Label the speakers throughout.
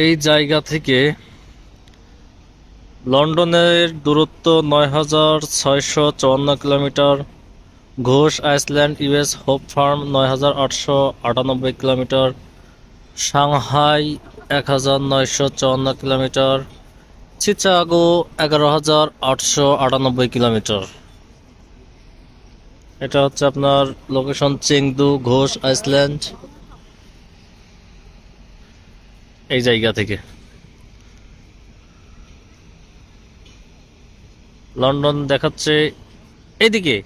Speaker 1: এই জায়গা থেকে লন্ডনের দূরত্ব নয় হাজার ছয়শো চুয়ান্ন kilometre, Ghosh Iceland US hope farm নয় হাজার আটশো আটানব্বই কিলোমিটার, সাংহাই এক হাজার নয়শো চুয়ান্ন কিলোমিটার, চিচাগো এগারো হাজার আটশো আটানব্বই কিলোমিটার। এটা হচ্ছে আপনার লোকেশন চেংদু, ঘোষ আইসল্যান্ড। এই জায়গা থেকে। লন্ডন দেখাচ্ছে এইদিকে।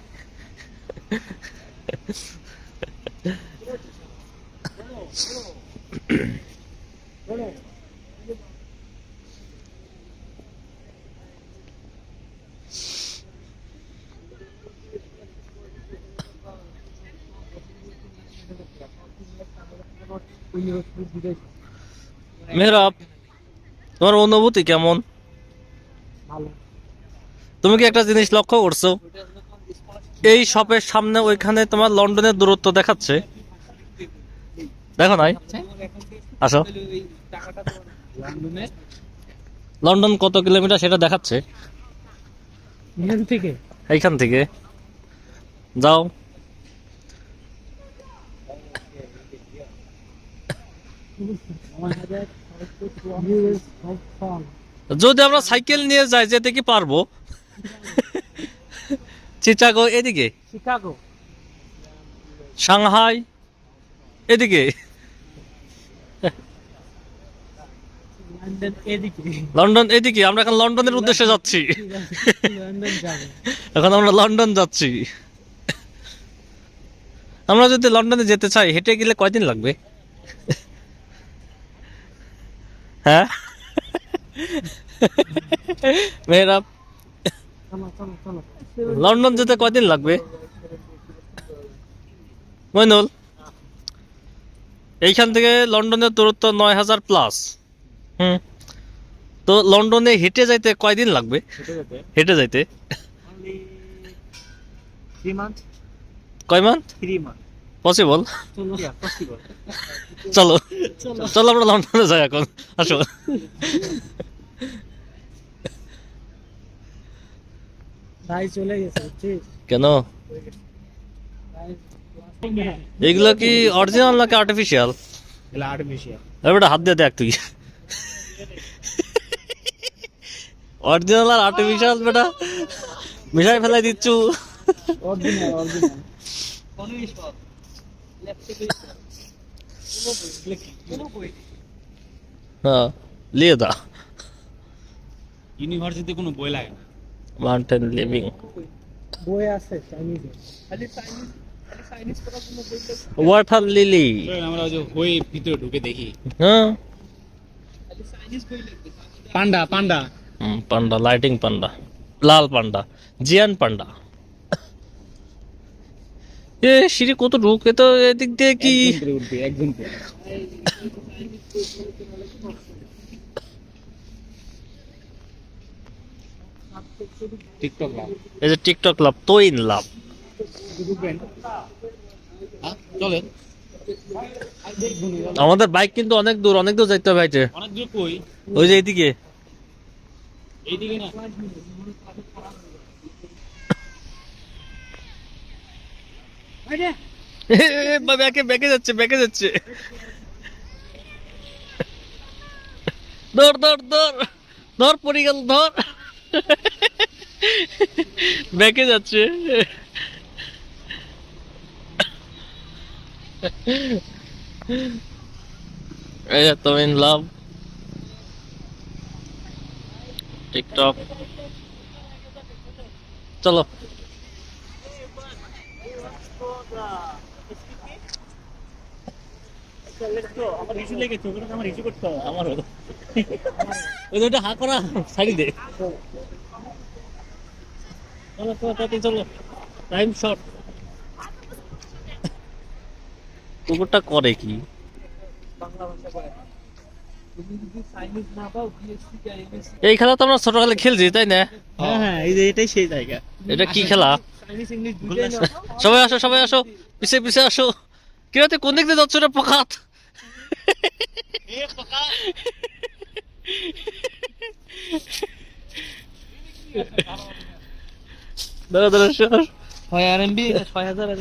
Speaker 1: মেহরাব তোমার অনুভূতি কেমন? তুমি কি একটা জিনিস লক্ষ্য করছ? এই শপের সামনে ওইখানে তোমার লন্ডনের দূরত্ব দেখাচ্ছে। দেখো নাই? আসো।
Speaker 2: লন্ডন
Speaker 1: কত কিলোমিটার সেটা দেখাচ্ছে।
Speaker 2: এখান থেকে?
Speaker 1: এইখান থেকে। যাও। যদি আমরা সাইকেল নিয়ে যাই যেতে কি পারব? চিচাগো এদিকে?
Speaker 2: শিকাগো
Speaker 1: সাংহাই এদিকে?
Speaker 2: লন্ডন এদিকে।
Speaker 1: আমরা এখন লন্ডনের উদ্দেশ্যে যাচ্ছি। এখন আমরা লন্ডন যাচ্ছি। আমরা যদি লন্ডনে যেতে চাই হেঁটে গেলে কয়দিন লাগবে? হ্যাঁ?
Speaker 2: চলো
Speaker 1: লন্ডন যেতে কয়দিন লাগবে? মইনুল এইখান থেকে লন্ডনের দূরত্ব নয় হাজার প্লাস হুম? তো লন্ডনে হেঁটে যাইতে কয়দিন লাগবে? হেঁটে যাইতে। কয় মান্থ পসিবল
Speaker 2: চলো।
Speaker 1: চলো। আমরা লন্ডনে যাই এখন। আসো।
Speaker 2: ভাই চলে গেছে
Speaker 1: কেন? এগুলো কি অরিজিনাল নাকি আর্টিফিশিয়াল
Speaker 2: আর্টিফিশিয়াল
Speaker 1: এবারে হাত দিয়ে দেখ তুই। অরিজিনাল আর আর্টিফিশিয়াল বেটা। মিশাই ফেলাই দিচ্ছু।
Speaker 2: অরিজিনাল অরিজিনাল
Speaker 1: হ্যাঁ লিয়ে দা
Speaker 2: ইউনিভার্সিটিতে কোনো বই লাগে না
Speaker 1: মাউন্টেন লিভিং
Speaker 2: বই আছে চাইনিজে খালি চাইনিজ খালি চাইনিজ পড়ার জন্য বই
Speaker 1: ওয়াটার লিলি
Speaker 2: আমরা যে বই ভিতরে ঢুকে দেখি
Speaker 1: হ্যাঁ
Speaker 2: খালি চাইনিজ বই লাগবে পান্ডা পান্ডা
Speaker 1: হুম, পান্ডা লাইটিং পান্ডা লাল পান্ডা জিয়ান পান্ডা এ সিঁড়ি কত ঢুকে? তো এদিক দিয়ে কি?
Speaker 2: একজন টিকটক লাভ।
Speaker 1: এই যে টিকটক লাভ তৈন লাভ। আমাদের বাইক কিন্তু অনেক দূর অনেক দূর যাইতে হবে ভাইটে।
Speaker 2: অনেক দূর কই?
Speaker 1: ওই যে এইদিকে।
Speaker 2: এইদিকে না।
Speaker 1: ব্যাকে ব্যাকে তুমি লাভ টিকটক চলো। হা করা ছাড়ি দে চলো চলো চলো টাইম শর্ট কুকুরটা করে কি এই খেলা তো আমরা ছোটকালে খেলছি তাই না?
Speaker 3: হ্যাঁ হ্যাঁ এই যে এটাই সেই জায়গা।
Speaker 1: এটা কি খেলা? সবাই আসো সবাই আসো। পিছে পিছে আসো। কি হতে কোন দিক দিয়ে যাচ্ছ রে পকাত দাঁড়া দাঁড়া সর
Speaker 2: ছয় আর এমবি ছয় হাজার আর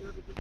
Speaker 2: services.